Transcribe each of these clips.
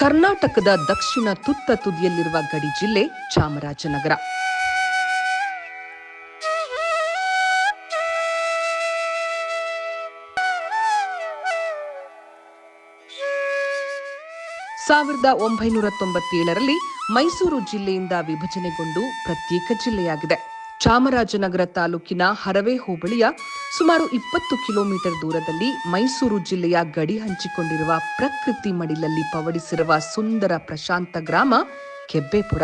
ಕರ್ನಾಟಕದ ದಕ್ಷಿಣ ತುತ್ತ ತುದಿಯಲ್ಲಿರುವ ಗಡಿ ಜಿಲ್ಲೆ ಚಾಮರಾಜನಗರ. ಸಾವಿರದ ಒಂಬೈನೂರ ತೊಂಬತ್ತೇಳರಲ್ಲಿ ಮೈಸೂರು ಜಿಲ್ಲೆಯಿಂದ ವಿಭಜನೆಗೊಂಡು ಪ್ರತ್ಯೇಕ ಜಿಲ್ಲೆಯಾಗಿದೆ. ಚಾಮರಾಜನಗರ ತಾಲೂಕಿನ ಹರವೆ ಹೋಬಳಿಯ ಸುಮಾರು ಇಪ್ಪತ್ತು ಕಿಲೋಮೀಟರ್ ದೂರದಲ್ಲಿ ಮೈಸೂರು ಜಿಲ್ಲೆಯ ಗಡಿ ಹಂಚಿಕೊಂಡಿರುವ ಪ್ರಕೃತಿ ಮಡಿಲಲ್ಲಿ ಪವಡಿಸಿರುವ ಸುಂದರ ಪ್ರಶಾಂತ ಗ್ರಾಮ ಕೆಬ್ಬೆಪುರ.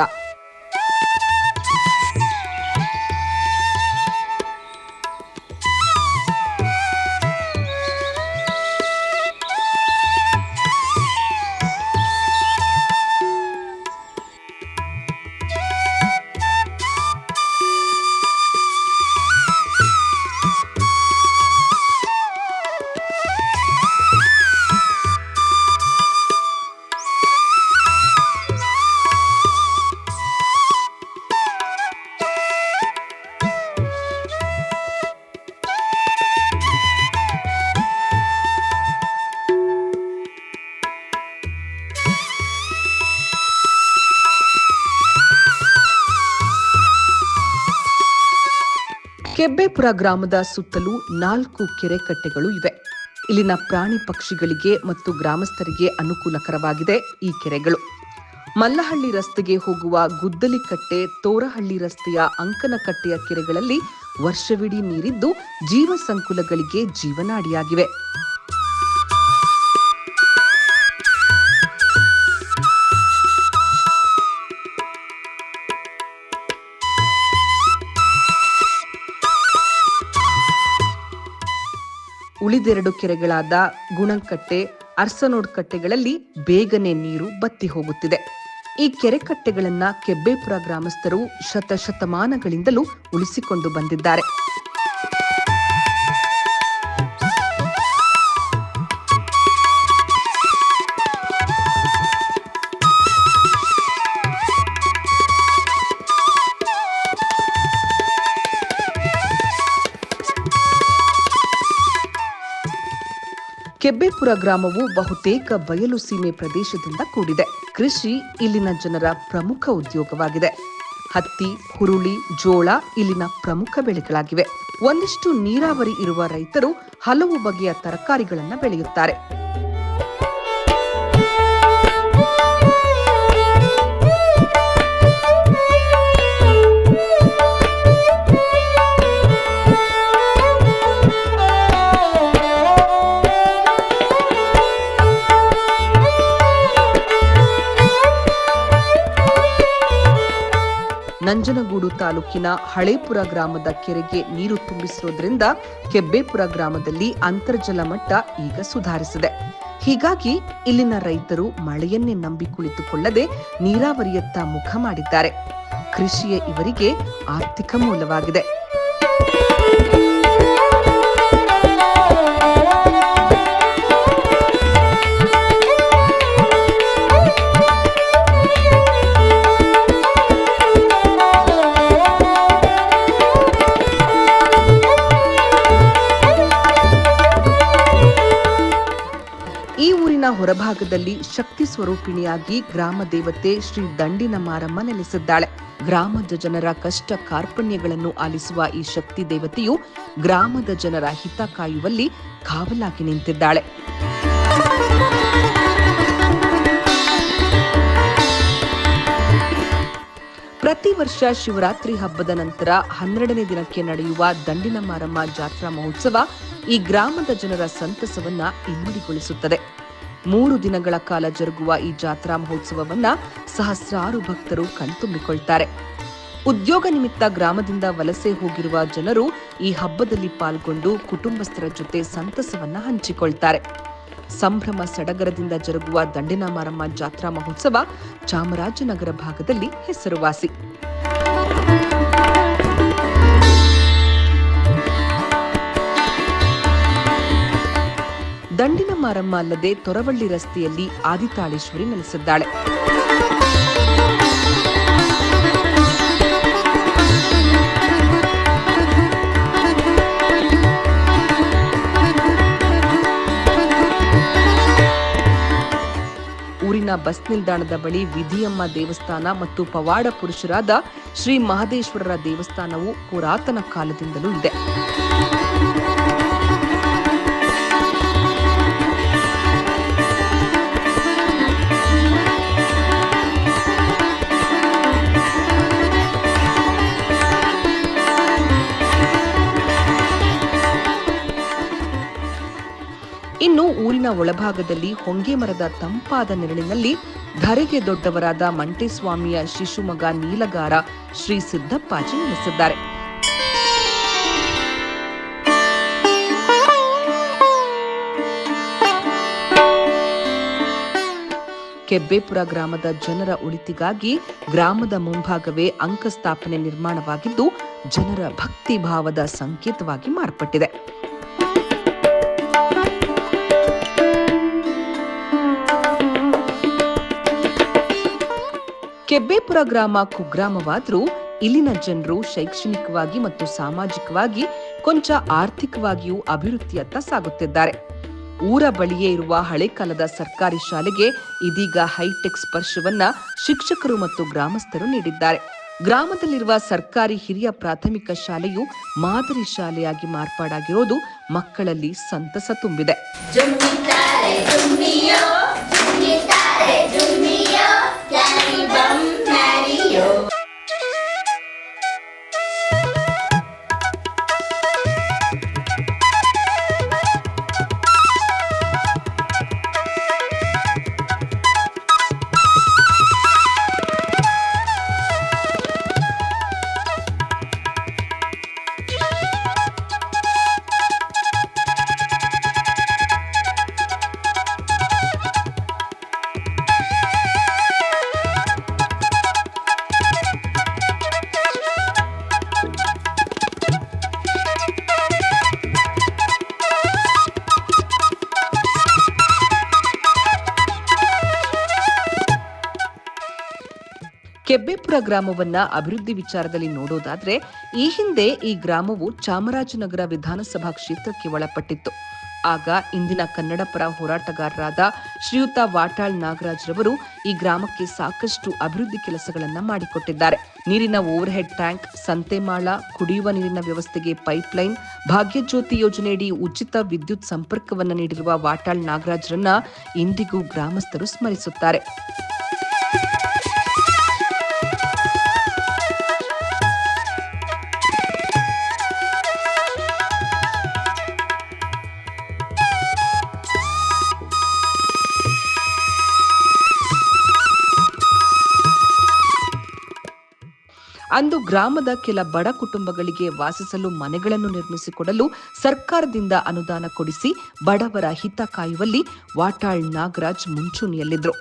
ಕೆಬ್ಬೆಪುರ ಗ್ರಾಮದ ಸುತ್ತಲೂ ನಾಲ್ಕು ಕೆರೆ ಕಟ್ಟೆಗಳು ಇವೆ. ಇಲ್ಲಿನ ಪ್ರಾಣಿ ಪಕ್ಷಿಗಳಿಗೆ ಮತ್ತು ಗ್ರಾಮಸ್ಥರಿಗೆ ಅನುಕೂಲಕರವಾಗಿದೆ ಈ ಕೆರೆಗಳು. ಮಲ್ಲಹಳ್ಳಿ ರಸ್ತೆಗೆ ಹೋಗುವ ಗುದ್ದಲಿಕಟ್ಟೆ, ತೋರಹಳ್ಳಿ ರಸ್ತೆಯ ಅಂಕನಕಟ್ಟೆಯ ಕೆರೆಗಳಲ್ಲಿ ವರ್ಷವಿಡೀ ನೀರಿದ್ದು ಜೀವ ಸಂಕುಲಗಳಿಗೆ ಜೀವನಾಡಿಯಾಗಿವೆ. ಉಳಿದೆರಡು ಕೆರೆಗಳಾದ ಗುಣಂಕಟ್ಟೆ ಅರ್ಸನೋಡ್ ಕಟ್ಟೆಗಳಲ್ಲಿ ಬೇಗನೆ ನೀರು ಬತ್ತಿ ಹೋಗುತ್ತಿದೆ. ಈ ಕೆರೆ ಕಟ್ಟೆಗಳನ್ನ ಕೆಬ್ಬೆಪುರ ಗ್ರಾಮಸ್ಥರು ಶತಶತಮಾನಗಳಿಂದಲೂ ಉಳಿಸಿಕೊಂಡು ಬಂದಿದ್ದಾರೆ. ಕೆಬ್ಬೆಪುರ ಗ್ರಾಮವು ಬಹುತೇಕ ಬಯಲು ಸೀಮೆ ಪ್ರದೇಶದಿಂದ ಕೂಡಿದೆ. ಕೃಷಿ ಇಲ್ಲಿನ ಜನರ ಪ್ರಮುಖ ಉದ್ಯೋಗವಾಗಿದೆ. ಹತ್ತಿ, ಹುರುಳಿ, ಜೋಳ ಇಲ್ಲಿನ ಪ್ರಮುಖ ಬೆಳೆಗಳಾಗಿವೆ. ಒಂದಿಷ್ಟು ನೀರಾವರಿ ಇರುವ ರೈತರು ಹಲವು ಬಗೆಯ ತರಕಾರಿಗಳನ್ನು ಬೆಳೆಯುತ್ತಾರೆ. ನಂಜನಗೂಡು ತಾಲೂಕಿನ ಹಳೇಪುರ ಗ್ರಾಮದ ಕೆರೆಗೆ ನೀರು ತುಂಬಿಸಿರುವುದರಿಂದ ಕೆಬ್ಬೇಪುರ ಗ್ರಾಮದಲ್ಲಿ ಅಂತರ್ಜಲ ಮಟ್ಟ ಈಗ ಸುಧಾರಿಸಿದೆ. ಹೀಗಾಗಿ ಇಲ್ಲಿನ ರೈತರು ಮಳೆಯನ್ನೇ ನಂಬಿ ಕುಳಿತುಕೊಳ್ಳದೆ ನೀರಾವರಿಯತ್ತ ಮುಖ ಮಾಡಿದ್ದಾರೆ. ಕೃಷಿಯೇ ಇವರಿಗೆ ಆರ್ಥಿಕ ಮೂಲವಾಗಿದೆ. ಹೊರಭಾಗದಲ್ಲಿ ಶಕ್ತಿ ಸ್ವರೂಪಿಣಿಯಾಗಿ ಗ್ರಾಮ ದೇವತೆ ಶ್ರೀ ದಂಡಿನ ಮಾರಮ್ಮ ನೆಲೆಸಿದ್ದಾಳೆ. ಗ್ರಾಮದ ಜನರ ಕಷ್ಟ ಕಾರ್ಪಣ್ಯಗಳನ್ನು ಆಲಿಸುವ ಈ ಶಕ್ತಿ ದೇವತೆಯು ಗ್ರಾಮದ ಜನರ ಹಿತ ಕಾಯುವಲ್ಲಿ ಕಾವಲಾಗಿ ನಿಂತಿದ್ದಾಳೆ. ಪ್ರತಿ ವರ್ಷ ಶಿವರಾತ್ರಿ ಹಬ್ಬದ ನಂತರ ಹನ್ನೆರಡನೇ ದಿನಕ್ಕೆ ನಡೆಯುವ ದಂಡಿನ ಮಾರಮ್ಮ ಜಾತ್ರಾ ಮಹೋತ್ಸವ ಈ ಗ್ರಾಮದ ಜನರ ಸಂತಸವನ್ನ ಇಮ್ಮಡಿಗೊಳಿಸುತ್ತದೆ. ಮೂರು ದಿನಗಳ ಕಾಲ ಜರುಗುವ ಈ ಜಾತ್ರಾ ಮಹೋತ್ಸವವನ್ನ ಸಹಸ್ರಾರು ಭಕ್ತರು ಕಣ್ತುಂಬಿಕೊಳ್ತಾರೆ. ಉದ್ಯೋಗ ನಿಮಿತ್ತ ಗ್ರಾಮದಿಂದ ವಲಸೆ ಹೋಗಿರುವ ಜನರು ಈ ಹಬ್ಬದಲ್ಲಿ ಪಾಲ್ಗೊಂಡು ಕುಟುಂಬಸ್ಥರ ಜೊತೆ ಸಂತಸವನ್ನ ಹಂಚಿಕೊಳ್ತಾರೆ. ಸಂಭ್ರಮ ಸಡಗರದಿಂದ ಜರುಗುವ ದಂಡಿನ ಮಾರಮ್ಮ ಜಾತ್ರಾ ಮಹೋತ್ಸವ ಚಾಮರಾಜನಗರ ಭಾಗದಲ್ಲಿ ಹೆಸರುವಾಸಿ. ದಂಡಿನ ಮಾರಮ್ಮ ಅಲ್ಲದೆ ತೊರವಳ್ಳಿ ರಸ್ತೆಯಲ್ಲಿ ಆದಿತಾಳೇಶ್ವರಿ ನೆಲೆಸಿದ್ದಾಳೆ. ಊರಿನ ಬಸ್ ನಿಲ್ದಾಣದ ಬಳಿ ವಿಧಿಯಮ್ಮ ದೇವಸ್ಥಾನ ಮತ್ತು ಪವಾಡ ಪುರುಷರಾದ ಶ್ರೀ ಮಹದೇಶ್ವರರ ದೇವಸ್ಥಾನವು ಪುರಾತನ ಕಾಲದಿಂದಲೂ ಇದೆ. ಇನ್ನು ಊರಿನ ಒಳಭಾಗದಲ್ಲಿ ಹೊಂಗೆ ಮರದ ತಂಪಾದ ನೆರಳಿನಲ್ಲಿ ಧರೆಗೆ ದೊಡ್ಡವರಾದ ಮಂಟೇಸ್ವಾಮಿಯ ಶಿಶುಮಗ ನೀಲಗಾರ ಶ್ರೀ ಸಿದ್ದಪ್ಪಾಜಿ ನೆಲೆಸಿದ್ದಾರೆ. ಕೆಬ್ಬೇಪುರ ಗ್ರಾಮದ ಜನರ ಉಳಿತಿಗಾಗಿ ಗ್ರಾಮದ ಮುಂಭಾಗವೇ ಅಂಕ ಸ್ಥಾಪನೆ ನಿರ್ಮಾಣವಾಗಿದ್ದು ಜನರ ಭಕ್ತಿ ಭಾವದ ಸಂಕೇತವಾಗಿ ಮಾರ್ಪಟ್ಟಿದೆ. ಕೆಬ್ಬೇಪುರ ಗ್ರಾಮ ಕುಗ್ರಾಮವಾದರೂ ಇಲ್ಲಿನ ಜನರು ಶೈಕ್ಷಣಿಕವಾಗಿ ಮತ್ತು ಸಾಮಾಜಿಕವಾಗಿ ಕೊಂಚ ಆರ್ಥಿಕವಾಗಿಯೂ ಅಭಿವೃದ್ಧಿಯತ್ತ ಸಾಗುತ್ತಿದ್ದಾರೆ. ಊರ ಬಳಿಯೇ ಇರುವ ಹಳೆ ಕಾಲದ ಸರ್ಕಾರಿ ಶಾಲೆಗೆ ಇದೀಗ ಹೈಟೆಕ್ ಸ್ಪರ್ಶವನ್ನ ಶಿಕ್ಷಕರು ಮತ್ತು ಗ್ರಾಮಸ್ಥರು ನೀಡಿದ್ದಾರೆ. ಗ್ರಾಮದಲ್ಲಿರುವ ಸರ್ಕಾರಿ ಹಿರಿಯ ಪ್ರಾಥಮಿಕ ಶಾಲೆಯು ಮಾದರಿ ಶಾಲೆಯಾಗಿ ಮಾರ್ಪಾಡಾಗಿರೋದು ಮಕ್ಕಳಲ್ಲಿ ಸಂತಸ ತುಂಬಿದೆ. Daddy, you bum, Mario? ಕೆಬ್ಬೇಪುರ ಗ್ರಾಮವನ್ನ ಅಭಿವೃದ್ಧಿ ವಿಚಾರದಲ್ಲಿ ನೋಡೋದಾದ್ರೆ, ಈ ಹಿಂದೆ ಈ ಗ್ರಾಮವು ಚಾಮರಾಜನಗರ ವಿಧಾನಸಭಾ ಕ್ಷೇತ್ರಕ್ಕೆ ಒಳಪಟ್ಟಿತ್ತು. ಆಗ ಇಂದಿನ ಕನ್ನಡ ಪರ ಹೋರಾಟಗಾರರಾದ ಶ್ರೀಯುತ ವಾಟಾಳ್ ನಾಗರಾಜ್ ರವರು ಈ ಗ್ರಾಮಕ್ಕೆ ಸಾಕಷ್ಟು ಅಭಿವೃದ್ಧಿ ಕೆಲಸಗಳನ್ನು ಮಾಡಿಕೊಟ್ಟಿದ್ದಾರೆ. ನೀರಿನ ಓವರ್ ಹೆಡ್ ಟ್ಯಾಂಕ್, ಸಂತೆಮಾಳ, ಕುಡಿಯುವ ನೀರಿನ ವ್ಯವಸ್ಥೆಗೆ ಪೈಪ್ಲೈನ್, ಭಾಗ್ಯಜ್ಯೋತಿ ಯೋಜನೆಯಡಿ ಉಚಿತ ವಿದ್ಯುತ್ ಸಂಪರ್ಕವನ್ನು ನೀಡಿರುವ ವಾಟಾಳ್ ನಾಗರಾಜ್ರನ್ನ ಇಂದಿಗೂ ಗ್ರಾಮಸ್ಥರು ಸ್ಮರಿಸುತ್ತಾರೆ. ಅಂದು ಗ್ರಾಮದ ಕೆಲ ಬಡ ಕುಟುಂಬಗಳಿಗೆ ವಾಸಿಸಲು ಮನೆಗಳನ್ನು ನಿರ್ಮಿಸಿಕೊಡಲು ಸರ್ಕಾರದಿಂದ ಅನುದಾನ ಕೊಡಿಸಿ ಬಡವರ ಹಿತ ಕಾಯುವಲ್ಲಿ ವಾಟಾಳ್ ನಾಗರಾಜ್ ಮುಂಚೂಣಿಯಲ್ಲಿದ್ದರು.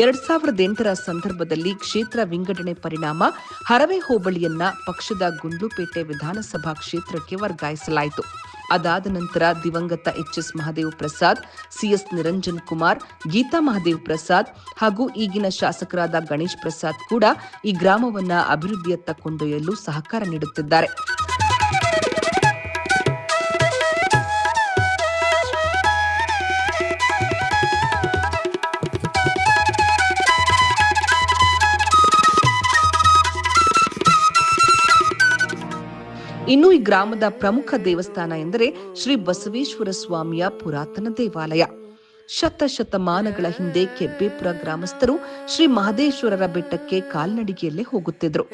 ಎರಡ್ ಸಾವಿರದ ಎಂಟರ ಸಂದರ್ಭದಲ್ಲಿ ಕ್ಷೇತ್ರ ವಿಂಗಡಣೆ ಪರಿಣಾಮ ಹರವೆ ಹೋಬಳಿಯನ್ನ ಪಕ್ಷದ ಗುಂಡ್ಲುಪೇಟೆ ವಿಧಾನಸಭಾ ಕ್ಷೇತ್ರಕ್ಕೆ ವರ್ಗಾಯಿಸಲಾಯಿತು. ಅದಾದ ನಂತರ ದಿವಂಗತ H S Mahadev Prasad C S Niranjan Kumar, Geetha Mahadev Prasad ಹಾಗೂ ಈಗಿನ ಶಾಸಕರಾದ ಗಣೇಶ್ ಪ್ರಸಾದ್ ಕೂಡ ಈ ಗ್ರಾಮವನ್ನ ಅಭಿವೃದ್ಧಿಯತ್ತ ಕೊಂಡೊಯ್ಯಲು ಸಹಕಾರ ನೀಡುತ್ತಿದ್ದಾರೆ. ಇನ್ನು ಈ ಗ್ರಾಮದ ಪ್ರಮುಖ ದೇವಸ್ಥಾನ ಎಂದರೆ ಶ್ರೀ ಬಸವೇಶ್ವರ ಸ್ವಾಮಿಯ ಪುರಾತನ ದೇವಾಲಯ. ಶತಶತಮಾನಗಳ ಹಿಂದೆ ಕೆಬ್ಬೇಪುರ ಗ್ರಾಮಸ್ಥರು ಶ್ರೀ ಮಹದೇಶ್ವರರ ಬೆಟ್ಟಕ್ಕೆ ಕಾಲ್ನಡಿಗೆಯಲ್ಲೇ ಹೋಗುತ್ತಿದ್ರು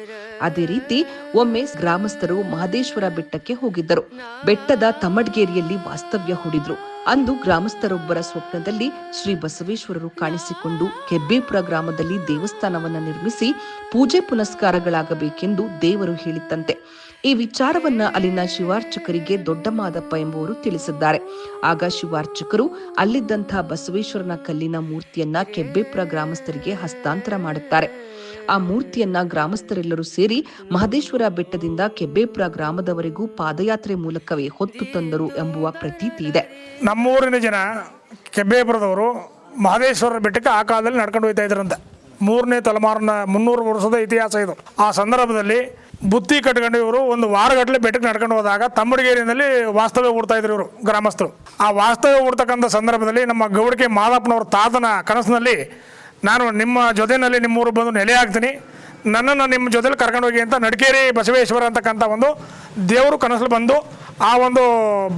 ಅದೇ ರೀತಿ ಒಮ್ಮೆ ಗ್ರಾಮಸ್ಥರು ಮಹದೇಶ್ವರ ಬೆಟ್ಟಕ್ಕೆ ಹೋಗಿದ್ದರು. ಬೆಟ್ಟದ ತಮಡ್ಗೇರಿಯಲ್ಲಿ ವಾಸ್ತವ್ಯ ಹೂಡಿದ್ರು. ಅಂದು ಗ್ರಾಮಸ್ಥರೊಬ್ಬರ ಸ್ವಪ್ನದಲ್ಲಿ ಶ್ರೀ ಬಸವೇಶ್ವರರು ಕಾಣಿಸಿಕೊಂಡು ಕೆಬ್ಬೇಪುರ ಗ್ರಾಮದಲ್ಲಿ ದೇವಸ್ಥಾನವನ್ನು ನಿರ್ಮಿಸಿ ಪೂಜೆ ಪುನಸ್ಕಾರಗಳಾಗಬೇಕೆಂದು ದೇವರು ಹೇಳಿತ್ತಂತೆ. ಈ ವಿಚಾರವನ್ನ ಅಲ್ಲಿನ ಶಿವಾರ್ಚಕರಿಗೆ ದೊಡ್ಡ ಮಾದಪ್ಪ ಎಂಬುವರು ತಿಳಿಸಿದ್ದಾರೆ. ಆಗ ಶಿವಾರ್ಚಕರು ಅಲ್ಲಿದ್ದಂತಹ ಬಸವೇಶ್ವರನ ಕಲ್ಲಿನ ಮೂರ್ತಿಯನ್ನ ಕೆಬ್ಬೇಪುರ ಗ್ರಾಮಸ್ಥರಿಗೆ ಹಸ್ತಾಂತರ ಮಾಡುತ್ತಾರೆ. ಆ ಮೂರ್ತಿಯನ್ನ ಗ್ರಾಮಸ್ಥರೆಲ್ಲರೂ ಸೇರಿ ಮಹದೇಶ್ವರ ಬೆಟ್ಟದಿಂದ ಕೆಬ್ಬೇಪುರ ಗ್ರಾಮದವರೆಗೂ ಪಾದಯಾತ್ರೆ ಮೂಲಕವೇ ಹೊತ್ತು ತಂದರು ಎಂಬುವ ಪ್ರತೀತಿ ಇದೆ. ನಮ್ಮೂರಿನ ಜನ ಕೆಬ್ಬೇಪುರದವರು ಮಹದೇಶ್ವರ ಬೆಟ್ಟಕ್ಕೆ ಆ ಕಾಲದಲ್ಲಿ ನಡ್ಕೊಂಡು ಹೋಗ್ತಾ ಇದ್ರಂತೆ. ಮೂರನೇ ತಲೆಮಾರಿನ ಮುನ್ನೂರು ವರ್ಷದ ಇತಿಹಾಸ ಇದು. ಆ ಸಂದರ್ಭದಲ್ಲಿ ಬುತ್ತಿ ಕಟ್ಕೊಂಡು ಇವರು ಒಂದು ವಾರಗಟ್ಟಲೆ ಬೆಟ್ಟಕ್ಕೆ ನಡ್ಕೊಂಡು ಹೋದಾಗ ತಮ್ಮಡಿಗೇರಿನಲ್ಲಿ ವಾಸ್ತವ್ಯ ಹೂಡ್ತಾ ಇದ್ರು ಇವರು ಗ್ರಾಮಸ್ಥರು. ಆ ವಾಸ್ತವ್ಯ ಹೂಡ್ತಕ್ಕಂಥ ಸಂದರ್ಭದಲ್ಲಿ ನಮ್ಮ ಗೌಡಿಕೆ ಮಾದಪ್ಪನವ್ರ ತಾತನ ಕನಸಿನಲ್ಲಿ ನಾನು ನಿಮ್ಮ ಜೊತೆಯಲ್ಲಿ ನಿಮ್ಮೂರು ಬಂದು ನೆಲೆ ಆಗ್ತೀನಿ. ನನ್ನನ್ನು ನಿಮ್ಮ ಜೊತೆಲಿ ಕರ್ಕೊಂಡು ಹೋಗಿ ಅಂತ ನಡಕೇರಿ ಬಸವೇಶ್ವರ ಅಂತಕ್ಕಂಥ ಒಂದು ದೇವರು ಕನಸಲ್ಲಿ ಬಂದು ಆ ಒಂದು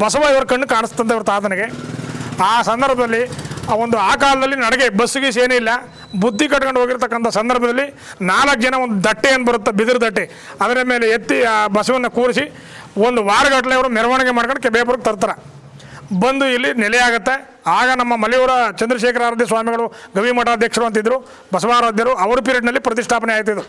ಬಸವ ಇವ್ರ ಕಣ್ಣು ಕಾಣಿಸ್ತಂತೆ ಇವ್ರ ತಾತನಿಗೆ. ಆ ಸಂದರ್ಭದಲ್ಲಿ ಆ ಒಂದು ಆ ಕಾಲದಲ್ಲಿ ನಡಿಗೆ ಬಸ್ಸಿಗೆ ಏನಿಲ್ಲ ಬುದ್ಧಿ ಕಟ್ಕೊಂಡು ಹೋಗಿರ್ತಕ್ಕಂಥ ಸಂದರ್ಭದಲ್ಲಿ ನಾಲ್ಕು ಜನ ಒಂದು ದಟ್ಟೆ ಏನು ಬರುತ್ತೆ, ಬಿದಿರು ದಟ್ಟೆ. ಅದರ ಮೇಲೆ ಎತ್ತಿ ಆ ಬಸವನ್ನ ಕೂರಿಸಿ ಒಂದು ವಾರಗಟ್ಟಲೆ ಅವರು ಮೆರವಣಿಗೆ ಮಾಡ್ಕೊಂಡು ಕೆಬೇಪುರಕ್ಕೆ ತರ್ತಾರೆ. ಬಂದು ಇಲ್ಲಿ ನೆಲೆಯಾಗುತ್ತೆ ಆಗ ನಮ್ಮ ಮಲೆಯೂರ ಚಂದ್ರಶೇಖರ ಆರಾಧ್ಯ ಸ್ವಾಮಿಗಳು ಗವಿ ಮಠಾಧ್ಯಕ್ಷರು ಅಂತಿದ್ರು, ಬಸವಾರಾಧ್ಯರು, ಅವರ ಪೀರಿಯಡ್ನಲ್ಲಿ ಪ್ರತಿಷ್ಠಾಪನೆ ಆಯ್ತಿದ್ದು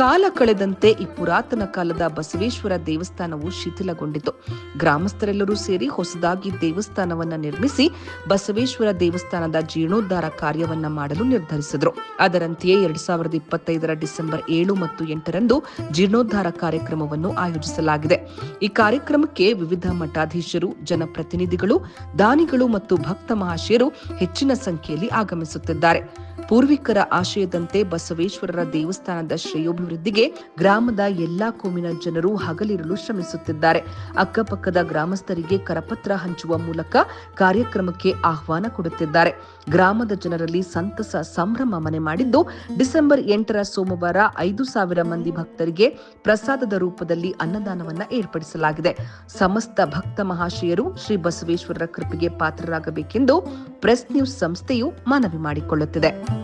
ಕಾಲ ಕಳೆದಂತೆ ಈ ಪುರಾತನ ಕಾಲದ ಬಸವೇಶ್ವರ ದೇವಸ್ಥಾನವು ಶಿಥಿಲಗೊಂಡಿತು. ಗ್ರಾಮಸ್ಥರೆಲ್ಲರೂ ಸೇರಿ ಹೊಸದಾಗಿ ದೇವಸ್ಥಾನವನ್ನ ನಿರ್ಮಿಸಿ ಬಸವೇಶ್ವರ ದೇವಸ್ಥಾನದ ಜೀರ್ಣೋದ್ಧಾರ ಕಾರ್ಯವನ್ನ ಮಾಡಲು ನಿರ್ಧರಿಸಿದ್ರು. ಅದರಂತೆಯೇ ಎರಡ್ ಸಾವಿರದ ಇಪ್ಪತ್ತೈದರ ಡಿಸೆಂಬರ್ ಏಳು ಮತ್ತು ಎಂಟರಂದು ಜೀರ್ಣೋದ್ಧಾರ ಕಾರ್ಯಕ್ರಮವನ್ನು ಆಯೋಜಿಸಲಾಗಿದೆ. ಈ ಕಾರ್ಯಕ್ರಮಕ್ಕೆ ವಿವಿಧ ಮಠಾಧೀಶರು, ಜನಪ್ರತಿನಿಧಿಗಳು, ದಾನಿಗಳು ಮತ್ತು ಭಕ್ತ ಮಹಾಶಯರು ಹೆಚ್ಚಿನ ಸಂಖ್ಯೆಯಲ್ಲಿ ಆಗಮಿಸುತ್ತಿದ್ದಾರೆ. ಪೂರ್ವಿಕರ ಆಶಯದಂತೆ ಬಸವೇಶ್ವರರ ದೇವಸ್ಥಾನದ ಶ್ರೇಯೋಭಿವೃದ್ಧಿಗೆ ಗ್ರಾಮದ ಎಲ್ಲಾ ಕೋಮಿನ ಜನರು ಹಗಲಿರಲು ಶ್ರಮಿಸುತ್ತಿದ್ದಾರೆ. ಅಕ್ಕಪಕ್ಕದ ಗ್ರಾಮಸ್ಥರಿಗೆ ಕರಪತ್ರ ಹಂಚುವ ಮೂಲಕ ಕಾರ್ಯಕ್ರಮಕ್ಕೆ ಆಹ್ವಾನ ಕೊಡುತ್ತಿದ್ದಾರೆ. ಗ್ರಾಮದ ಜನರಲ್ಲಿ ಸಂತಸ ಸಂಭ್ರಮ ಮನೆ ಮಾಡಿದ್ದು, ಡಿಸೆಂಬರ್ ಎಂಟರ ಸೋಮವಾರ ಐದು ಸಾವಿರ ಮಂದಿ ಭಕ್ತರಿಗೆ ಪ್ರಸಾದದ ರೂಪದಲ್ಲಿ ಅನ್ನದಾನವನ್ನ ಏರ್ಪಡಿಸಲಾಗಿದೆ. ಸಮಸ್ತ ಭಕ್ತ ಮಹಾಶಯರು ಶ್ರೀ ಬಸವೇಶ್ವರರ ಕೃಪೆಗೆ ಪಾತ್ರರಾಗಬೇಕೆಂದು ಪ್ರೆಸ್ ನ್ಯೂಸ್ ಸಂಸ್ಥೆಯು ಮನವಿ ಮಾಡಿಕೊಳ್ಳುತ್ತಿದೆ.